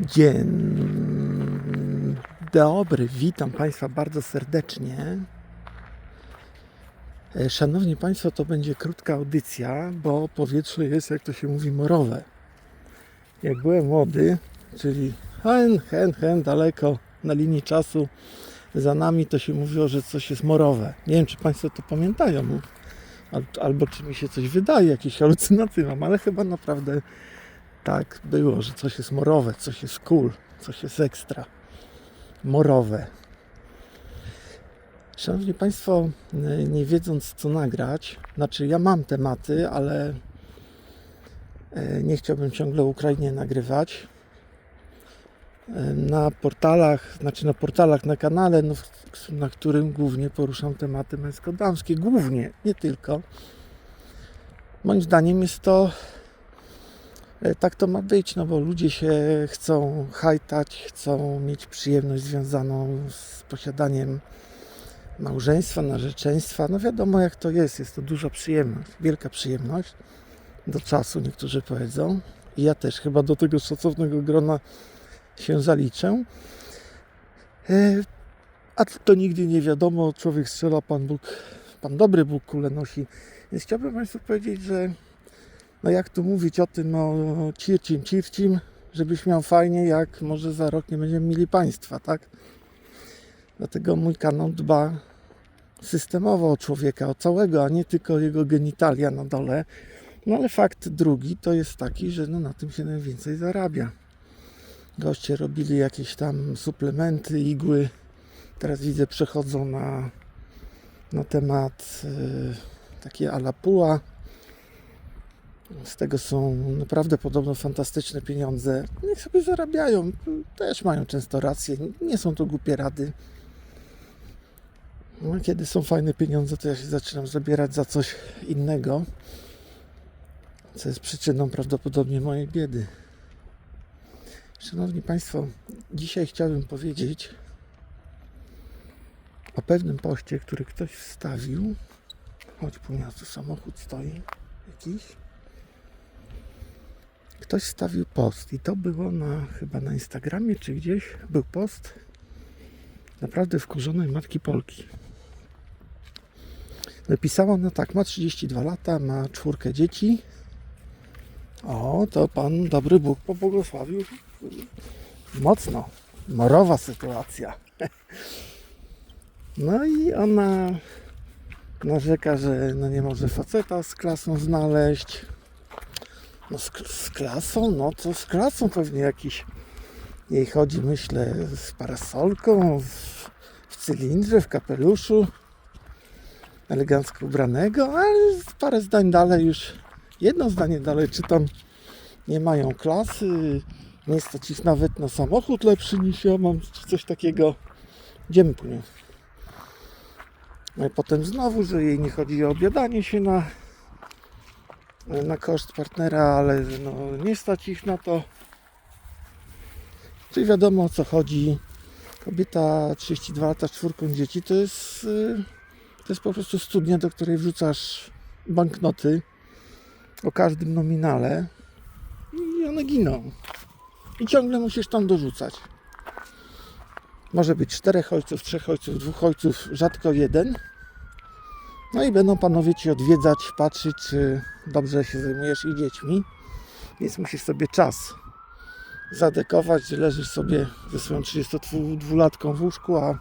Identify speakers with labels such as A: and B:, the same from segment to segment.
A: Dzień dobry, witam Państwa bardzo serdecznie. E, Szanowni Państwo, to będzie krótka audycja, bo powietrze jest, jak to się mówi, morowe. Jak byłem młody, czyli hen, hen, hen, daleko na linii czasu za nami, to się mówiło, że coś jest morowe. Nie wiem, czy Państwo to pamiętają, al- albo czy mi się coś wydaje, jakieś halucynacje mam, ale chyba naprawdę tak było, że coś jest morowe, coś jest cool, coś jest ekstra. Morowe. Szanowni Państwo, y, nie wiedząc co nagrać, znaczy ja mam tematy, ale y, nie chciałbym ciągle Ukrainie nagrywać. Y, Na portalach, znaczy na portalach, na kanale, no, na którym głównie poruszam tematy męsko-damskie, głównie, nie tylko. Moim zdaniem jest to E, Tak to ma być, no bo ludzie się chcą hajtać, chcą mieć przyjemność związaną z posiadaniem małżeństwa, narzeczeństwa. No wiadomo jak to jest, jest to duża przyjemność, wielka przyjemność do czasu, niektórzy powiedzą. I ja też chyba do tego szacownego grona się zaliczę. E, A to nigdy nie wiadomo, człowiek strzela, Pan Bóg, Pan dobry Bóg kule nosi. Więc chciałbym Państwu powiedzieć, że no jak tu mówić o tym, o circim, circim, żebyś miał fajnie, jak może za rok nie będziemy mieli państwa, tak? Dlatego mój kanał dba systemowo o człowieka, o całego, a nie tylko jego genitalia na dole. No ale fakt drugi to jest taki, że no na tym się najwięcej zarabia. Goście robili jakieś tam suplementy, igły. Teraz widzę przechodzą na, na temat y, takie alapuła. Z tego są naprawdę podobno fantastyczne pieniądze. Niech sobie zarabiają. Też mają często rację. Nie są to głupie rady. No, kiedy są fajne pieniądze, to ja się zaczynam zabierać za coś innego, co jest przyczyną prawdopodobnie mojej biedy. Szanowni Państwo, dzisiaj chciałbym powiedzieć o pewnym poście, który ktoś wstawił. Później tu samochód stoi jakiś ktoś stawił post i to było na chyba na Instagramie czy gdzieś był post naprawdę wkurzonej matki Polki. Napisała no tak, ma 32 lata, ma czwórkę dzieci. O, to pan dobry Bóg pobłogosławił mocno. Morowa sytuacja. No i ona narzeka, że no nie może faceta z klasą znaleźć. No z, z klasą? No to z klasą pewnie jakiś jej chodzi, myślę, z parasolką, w, w cylindrze, w kapeluszu, elegancko ubranego, ale parę zdań dalej już, jedno zdanie dalej czytam, nie mają klasy, nie stać ich nawet na samochód lepszy niż ja mam, czy coś takiego. Idziemy. No i potem znowu, że jej nie chodzi o obiadanie się na na koszt partnera, ale no, nie stać ich na to. Czyli wiadomo o co chodzi. Kobieta 32 lata z czwórką dzieci to jest, y, to jest po prostu studnia, do której wrzucasz banknoty o każdym nominale i one giną. I ciągle musisz tam dorzucać. Może być czterech ojców, trzech ojców, dwóch ojców, rzadko jeden. No i będą panowie ci odwiedzać, patrzeć, czy dobrze się zajmujesz i dziećmi. Więc musisz sobie czas zadekować, leżysz sobie ze swoją 32-latką w łóżku, a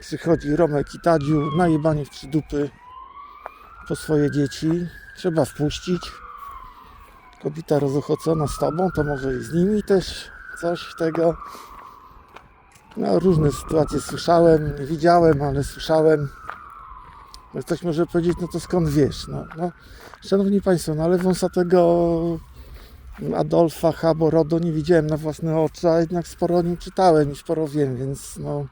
A: przychodzi Romek i Tadziu, najebani w trzy dupy po swoje dzieci. Trzeba wpuścić. Kobieta rozochocona z tobą, to może i z nimi też coś tego. No, różne sytuacje słyszałem, widziałem, ale słyszałem. No ktoś może powiedzieć, no to skąd wiesz? No, no, szanowni Państwo, no ale wąsatego Adolfa Habo Rodo nie widziałem na własne oczy, a jednak sporo o nim czytałem i sporo wiem, więc no...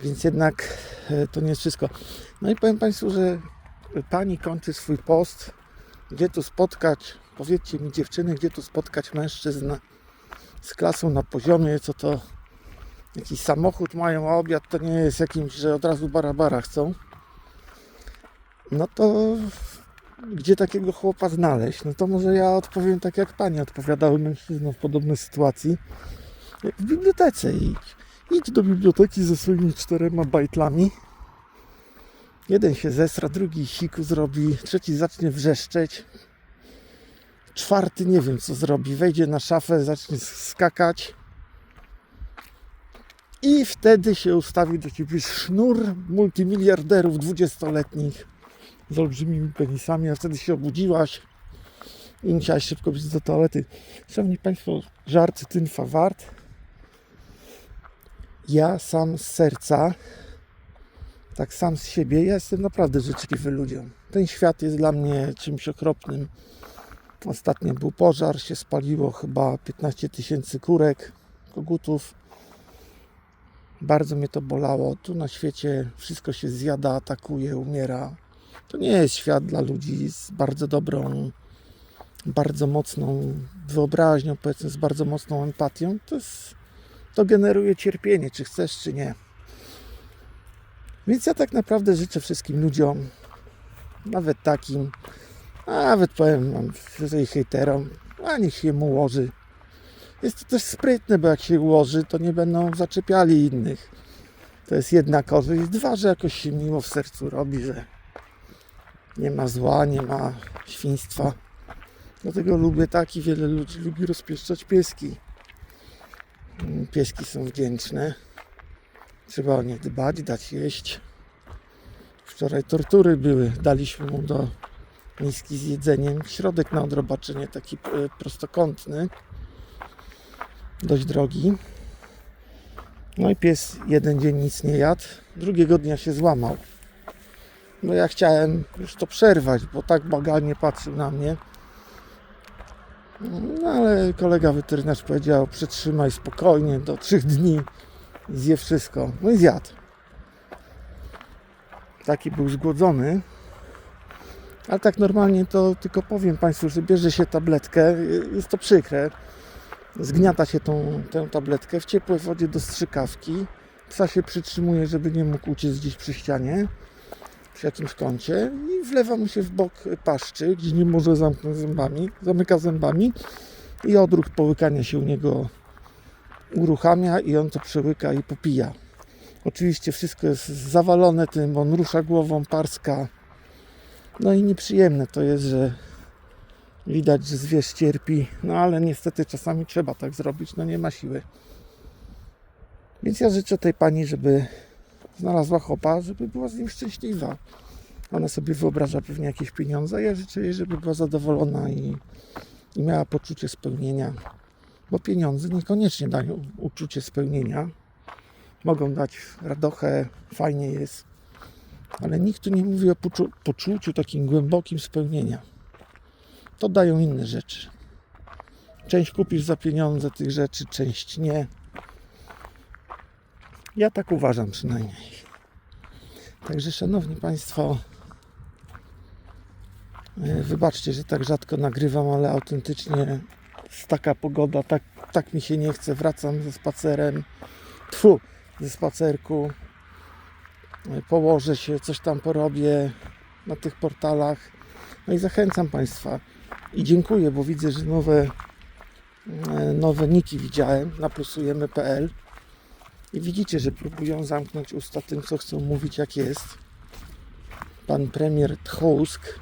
A: Więc jednak e, to nie jest wszystko. No i powiem Państwu, że Pani kończy swój post. Gdzie tu spotkać, powiedzcie mi dziewczyny, gdzie tu spotkać mężczyzn z klasą na poziomie, co to? Jakiś samochód mają, a obiad to nie jest jakimś, że od razu barabara chcą, no to gdzie takiego chłopa znaleźć? No to może ja odpowiem tak jak pani odpowiadały mężczyznom w podobnej sytuacji. W bibliotece idź. Idź do biblioteki ze swoimi czterema bajtlami. Jeden się zesra, drugi siku zrobi, trzeci zacznie wrzeszczeć. Czwarty nie wiem co zrobi. Wejdzie na szafę, zacznie skakać. I wtedy się ustawi do ciebie sznur multimiliarderów dwudziestoletnich z olbrzymimi penisami, a wtedy się obudziłaś i musiałaś szybko być do toalety. Szanowni Państwo, żart tym wart. Ja sam z serca, tak sam z siebie, ja jestem naprawdę życzliwy ludziom. Ten świat jest dla mnie czymś okropnym. Ostatnio był pożar, się spaliło chyba 15 tysięcy kurek, kogutów. Bardzo mnie to bolało. Tu na świecie wszystko się zjada, atakuje, umiera. To nie jest świat dla ludzi z bardzo dobrą, bardzo mocną wyobraźnią, powiedzmy, z bardzo mocną empatią. To, jest, to generuje cierpienie, czy chcesz, czy nie. Więc ja tak naprawdę życzę wszystkim ludziom, nawet takim, nawet powiem tutaj hejterom, a niech się mu ułoży. Jest to też sprytne, bo jak się ułoży, to nie będą zaczepiali innych. To jest jedna korzyść. Dwa, że jakoś się miło w sercu robi, że nie ma zła, nie ma świństwa. Dlatego lubię tak i wiele ludzi lubi rozpieszczać pieski. Mm, Pieski są wdzięczne. Trzeba o nie dbać, dać jeść. Wczoraj tortury były. Daliśmy mu do miski z jedzeniem środek na odrobaczenie, taki e, prostokątny. Dość drogi. No i pies jeden dzień nic nie jadł, drugiego dnia się złamał. No ja chciałem już to przerwać, bo tak bagalnie patrzył na mnie. No ale kolega weterynarz powiedział, przetrzymaj spokojnie, do trzech dni zje wszystko. No i zjadł. Taki był zgłodzony. Ale tak normalnie to tylko powiem Państwu, że bierze się tabletkę, jest to przykre. Zgniata się tą, tę tabletkę w ciepłej wodzie do strzykawki. Psa się przytrzymuje, żeby nie mógł uciec gdzieś przy ścianie, przy jakimś kącie i wlewa mu się w bok paszczy, gdzie nie może zamknąć zębami, zamyka zębami i odruch połykania się u niego uruchamia i on to przełyka i popija. Oczywiście wszystko jest zawalone tym, on rusza głową, parska. No i nieprzyjemne to jest, że widać, że zwierz cierpi, no ale niestety czasami trzeba tak zrobić, no nie ma siły. Więc ja życzę tej pani, żeby znalazła chopa, żeby była z nim szczęśliwa. Ona sobie wyobraża pewnie jakieś pieniądze, ja życzę jej, żeby była zadowolona i, i miała poczucie spełnienia. Bo pieniądze niekoniecznie dają uczucie spełnienia. Mogą dać radochę, fajnie jest, ale nikt tu nie mówi o poczu- poczuciu takim głębokim spełnienia. To dają inne rzeczy. Część kupisz za pieniądze tych rzeczy, część nie. Ja tak uważam przynajmniej. Także, szanowni Państwo, e, wybaczcie, że tak rzadko nagrywam, ale autentycznie jest taka pogoda, tak, tak mi się nie chce. Wracam ze spacerem, tfu, ze spacerku. E, Położę się, coś tam porobię na tych portalach. No i zachęcam Państwa. I dziękuję, bo widzę, że nowe, e, nowe niki widziałem na plusujemy.pl i widzicie, że próbują zamknąć usta tym, co chcą mówić, jak jest. Pan premier Tchousk,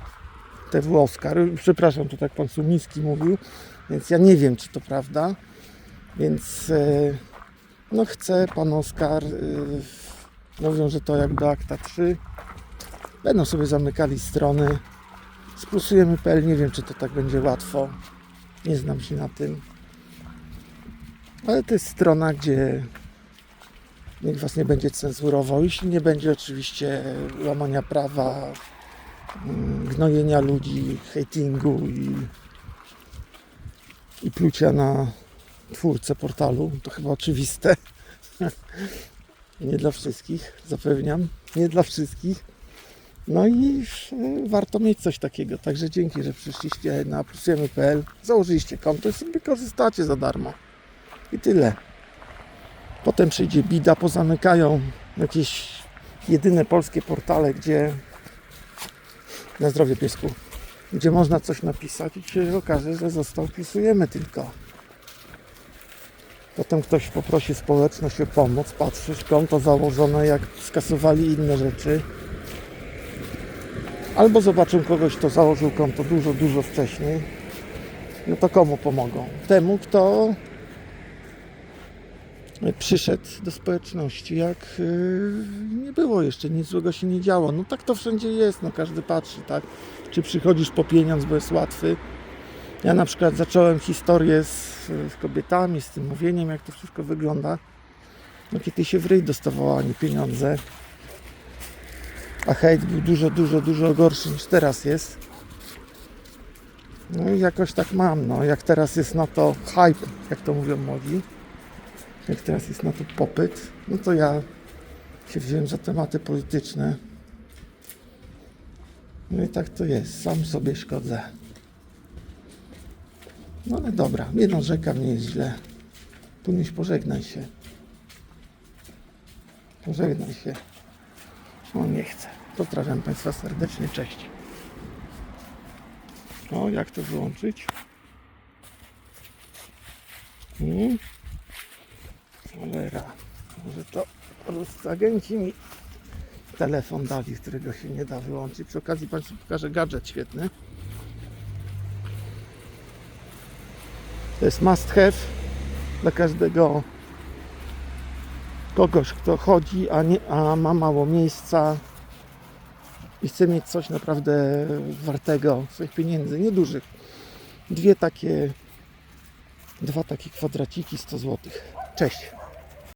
A: TW Oskar, przepraszam, to tak pan Sumiński mówił, więc ja nie wiem, czy to prawda. Więc e, no chce pan Oskar, e, mówią, że to jak do akta 3. Będą sobie zamykali strony. Splusujemy.pl, nie wiem, czy to tak będzie łatwo. Nie znam się na tym. Ale to jest strona, gdzie nikt was nie będzie cenzurował. Jeśli nie będzie oczywiście łamania prawa, mm, gnojenia ludzi, hatingu i, i plucia na twórcę portalu, to chyba oczywiste. nie dla wszystkich, zapewniam. Nie dla wszystkich. No i e, warto mieć coś takiego. Także dzięki, że przyszliście na plusujemy.pl, założyliście konto i sobie korzystacie za darmo. I tyle. Potem przyjdzie bida, pozamykają jakieś jedyne polskie portale, gdzie na zdrowie piesku gdzie można coś napisać i się okaże, że został, wpisujemy tylko. Potem ktoś poprosi społeczność o pomoc, patrzysz, konto założone, jak skasowali inne rzeczy. Albo zobaczą kogoś, kto założył konto dużo, dużo wcześniej. No to komu pomogą? Temu, kto przyszedł do społeczności, jak yy, nie było jeszcze, nic złego się nie działo. No tak to wszędzie jest, no każdy patrzy, tak? Czy przychodzisz po pieniądz, bo jest łatwy. Ja na przykład zacząłem historię z, z kobietami, z tym mówieniem, jak to wszystko wygląda. No kiedy się w ryj dostawała, a nie pieniądze. A hejt był dużo, dużo, dużo gorszy niż teraz jest. No i jakoś tak mam, no. Jak teraz jest na to hype, jak to mówią młodzi, jak teraz jest na to popyt, no to ja się wziąłem za tematy polityczne. No i tak to jest, sam sobie szkodzę. No ale dobra, nie narzekam, nie jest źle. Tumiś, pożegnaj się. Pożegnaj się. O, nie chcę. Pozdrawiam Państwa serdecznie, cześć. O, jak to wyłączyć? Hmm. Cholera. Może to agenci mi telefon dali, którego się nie da wyłączyć. Przy okazji Państwu pokażę gadżet świetny. To jest must have dla każdego kogoś, kto chodzi, a, nie, a ma mało miejsca i chce mieć coś naprawdę wartego swoich pieniędzy, niedużych. Dwie takie, dwa takie kwadraciki 100 zł. Cześć.